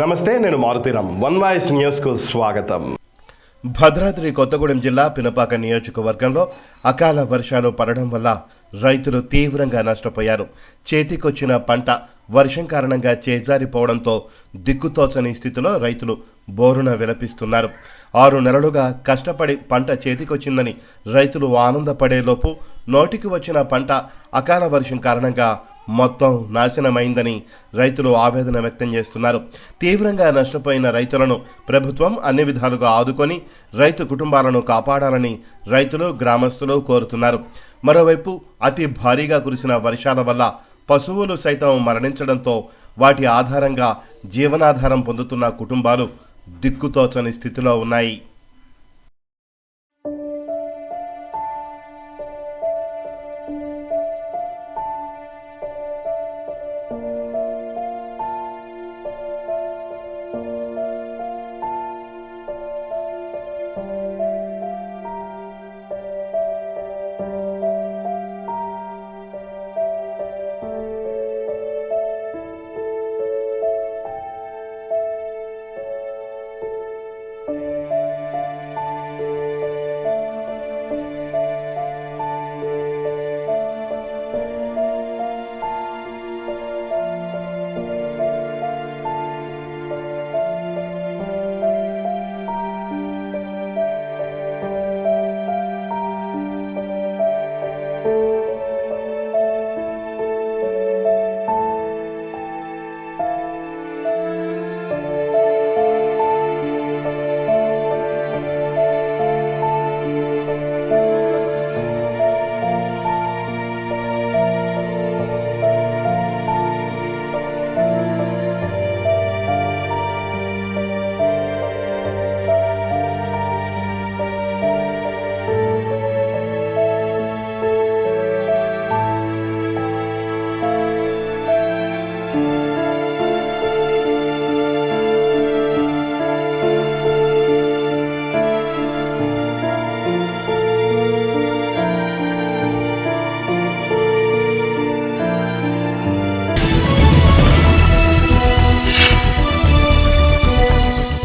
నమస్తే నేను Maruthi Ram one voice న్యూస్కు స్వాగతం. భద్రాద్రి కొత్తగూడెం జిల్లా పినపాక నియోజకవర్గంలో అకాల వర్షాలు పడడం వల్ల రైతులు తీవ్రంగా నష్టపోయారు. చేతికొచ్చిన పంట వర్షం కారణంగా చేజారిపోవడంతో దిక్కుతోచని స్థితిలో రైతులు బోరున విలపిస్తున్నారు. ఆరు నెలలుగా కష్టపడి పంట చేతికొచ్చిందని రైతులు ఆనందపడేలోపు నోటికి వచ్చిన పంట అకాల వర్షం కారణంగా మొత్తం నాశనమైందని రైతులు ఆవేదన వ్యక్తం చేస్తున్నారు. తీవ్రంగా నష్టపోయిన రైతులను ప్రభుత్వం అన్ని విధాలుగా ఆదుకొని రైతు కుటుంబాలను కాపాడాలని రైతులు గ్రామస్తులు కోరుతున్నారు. మరోవైపు అతి భారీగా కురిసిన వర్షాల వల్ల పశువులు సైతం మరణించడంతో వాటి ఆధారంగా జీవనాధారం పొందుతున్న కుటుంబాలు దిక్కుతోచని స్థితిలో ఉన్నాయి.